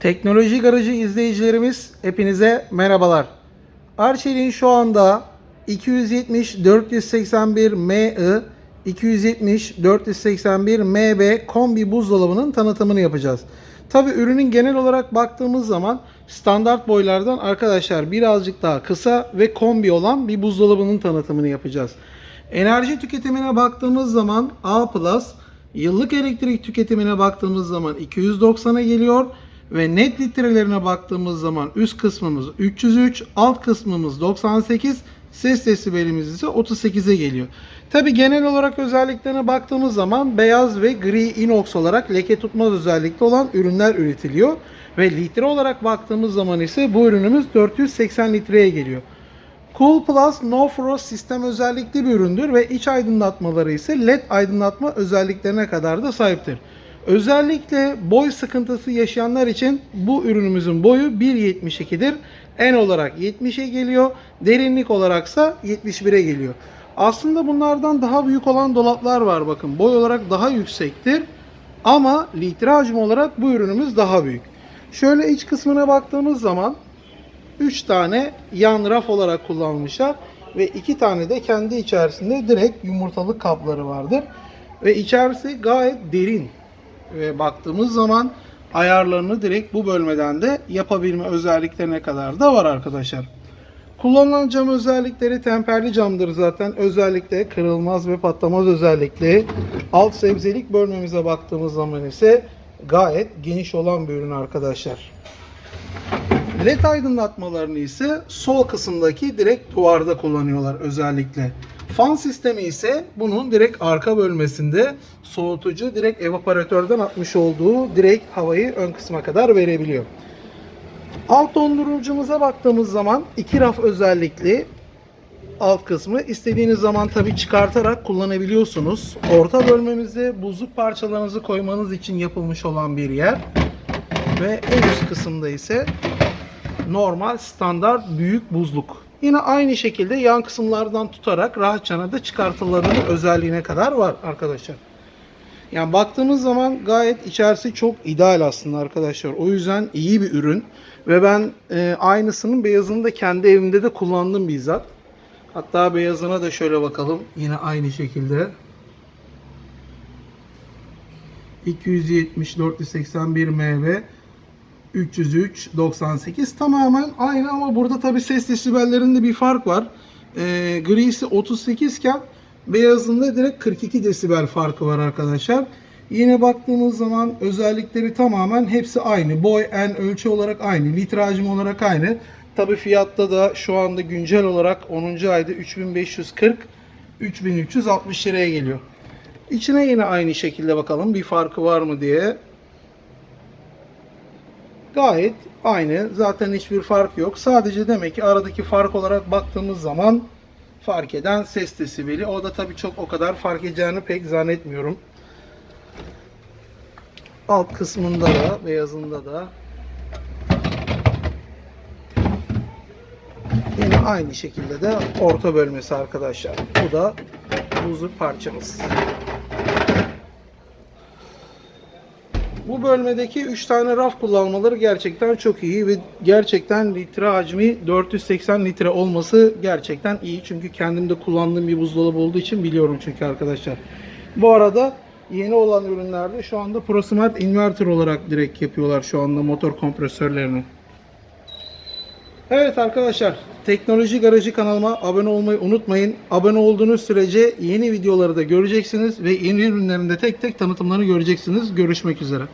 Teknoloji Garajı izleyicilerimiz hepinize merhabalar. Arçelik'in şu anda 270 481 MI 270 481 MB kombi buzdolabının tanıtımını yapacağız. Tabi ürünün genel olarak baktığımız zaman standart boylardan arkadaşlar birazcık daha kısa ve kombi olan bir buzdolabının tanıtımını yapacağız. Enerji tüketimine baktığımız zaman A+, yıllık elektrik tüketimine baktığımız zaman 290'a geliyor ve net litrelerine baktığımız zaman üst kısmımız 303, alt kısmımız 98, ses desibelimiz ise 38'e geliyor. Tabi genel olarak özelliklerine baktığımız zaman beyaz ve gri inox olarak leke tutmaz özellikte olan ürünler üretiliyor. Ve litre olarak baktığımız zaman ise bu ürünümüz 480 litreye geliyor. Cool Plus No Frost sistem özellikli bir üründür ve iç aydınlatmaları ise LED aydınlatma özelliklerine kadar da sahiptir. Özellikle boy sıkıntısı yaşayanlar için bu ürünümüzün boyu 1.72'dir. En olarak 70'e geliyor. Derinlik olaraksa 71'e geliyor. Aslında bunlardan daha büyük olan dolaplar var bakın. Boy olarak daha yüksektir. Ama litre hacmi olarak bu ürünümüz daha büyük. Şöyle iç kısmına baktığımız zaman 3 tane yan raf olarak kullanmışlar ve 2 tane de kendi içerisinde direkt yumurtalık kapları vardır. Ve içerisi gayet derin. Ve baktığımız zaman ayarlarını direkt bu bölmeden de yapabilme özelliklerine kadar da var arkadaşlar. Kullanılan cam özellikleri temperli camdır zaten. Özellikle kırılmaz ve patlamaz özellikle. Alt sebzelik bölmemize baktığımız zaman ise gayet geniş olan bir ürün arkadaşlar. LED aydınlatmalarını ise sol kısımdaki direkt duvarda kullanıyorlar özellikle. Fan sistemi ise bunun direkt arka bölmesinde soğutucu direkt evaporatörden atmış olduğu direkt havayı ön kısma kadar verebiliyor. Alt dondurucumuza baktığımız zaman iki raf özellikli alt kısmı istediğiniz zaman tabi çıkartarak kullanabiliyorsunuz. Orta bölmemizde buzluk parçalarınızı koymanız için yapılmış olan bir yer. Ve en üst kısımda ise normal standart büyük buzluk. Yine aynı şekilde yan kısımlardan tutarak rahatça da çıkartılabilir özelliğine kadar var arkadaşlar. Yani baktığımız zaman gayet içerisi çok ideal aslında arkadaşlar. O yüzden iyi bir ürün. Ve ben e, aynısının beyazını da kendi evimde de kullandım bizzat. Hatta beyazına da şöyle bakalım. Yine aynı şekilde. 270 481 MB 303 98 tamamen aynı ama burada tabi ses desibellerinde bir fark var. E, grisi 38 iken beyazında direkt 42 desibel farkı var arkadaşlar. Yine baktığımız zaman özellikleri tamamen hepsi aynı. Boy, en ölçü olarak aynı. Litre hacmi olarak aynı. Tabi fiyatta da şu anda güncel olarak 10. ayda 3540 3360 liraya geliyor. İçine yine aynı şekilde bakalım bir farkı var mı diye. Gayet aynı. Zaten hiçbir fark yok. Sadece demek ki aradaki fark olarak baktığımız zaman fark eden ses desibeli. O da tabii çok o kadar fark edeceğini pek zannetmiyorum. Alt kısmında da, beyazında da yine aynı şekilde de orta bölmesi arkadaşlar. Bu da buzluk parçamız. Bu bölmedeki 3 tane raf kullanmaları gerçekten çok iyi ve gerçekten litre hacmi 480 litre olması gerçekten iyi. Çünkü kendim de kullandığım bir buzdolabı olduğu için biliyorum çünkü arkadaşlar. Bu arada yeni olan ürünlerde şu anda ProSmart inverter olarak direkt yapıyorlar şu anda motor kompresörlerini. Evet arkadaşlar, Teknoloji Garajı kanalıma abone olmayı unutmayın. Abone olduğunuz sürece yeni videoları da göreceksiniz ve yeni ürünlerin de tek tek tanıtımlarını göreceksiniz. Görüşmek üzere.